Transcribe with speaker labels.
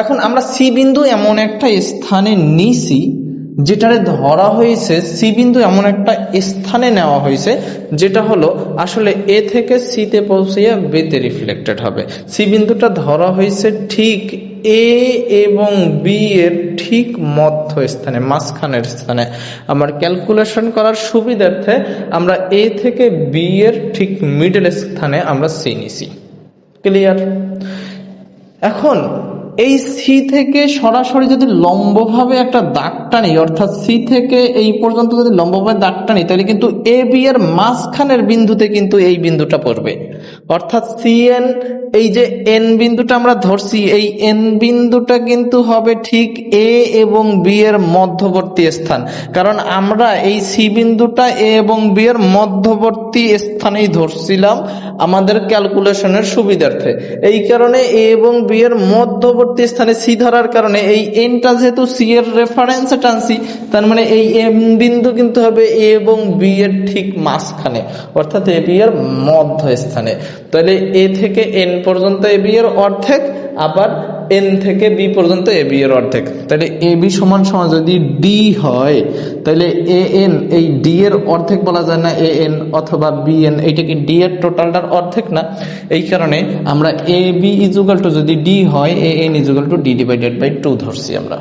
Speaker 1: এখন আমরা সি বিন্দু এমন একটা স্থানে নিছি, যেটারে ধরা হয়েছে, সি বিন্দু এমন একটা স্থানে নেওয়া হয়েছে, যেটা হলো আসলে এ থেকে সিতে পৌঁছিয়ে বেতে রিফ্লেক্টেড হবে। সি বিন্দুটা ধরা হয়েছে ঠিক এ এবং বি এর ঠিক মধ্য স্থানে মাঝখানের স্থানে। আমার ক্যালকুলেশন করার সুবিধার্থে আমরা এ থেকে বি এর ঠিক মিডল স্থানে আমরা সি নিছি। ক্লিয়ার এখন এই সি থেকে সরাসরি যদি লম্বভাবে একটা দাগ টানি, অর্থাৎ সি থেকে এই পর্যন্ত যদি লম্বভাবে দাগ টানি, তাহলে কিন্তু এ বি এর মাঝখানের বিন্দুতে কিন্তু এই বিন্দুটা পড়বে। অর্থাৎ সি এন এই যে এন বিন্দুটা আমরা ধরছি, এই এন বিন্দুটা কিন্তু হবে ঠিক এ এবং বি এর মধ্যবর্তী স্থান। কারণ আমরা এই সি বিন্দুটা এ এবং বি এর মধ্যবর্তী স্থানেই ধরছিলাম আমাদের ক্যালকুলেশনের সুবিধার্থে। এই কারণে এ এবং বি এর মধ্যবর্তী স্থানে সি ধরার কারণে এই এনটা যেহেতু সি এর রেফারেন্সে টানছি তার মানে এই এম বিন্দু কিন্তু হবে এ এবং বি এর ঠিক মাঝখানে। অর্থাৎ এ বি এর মধ্য তাহলে এ থেকে এন পর্যন্ত এ বি এর অর্ধেক, আবার এন থেকে বি পর্যন্ত এ বি এর অর্ধেক। তাহলে এ বি সমান সমান যদি ডি হয়, তাহলে এ এন, এই ডি এর অর্ধেক বলা যায় না এ এন অথবা বি এন, এইটা কি ডি এর টোটালটার অর্ধেক না? এই কারণে আমরা এ বি ইজুগাল টু যদি ডি হয়, A N equal to D divided by two ধরছি আমরা।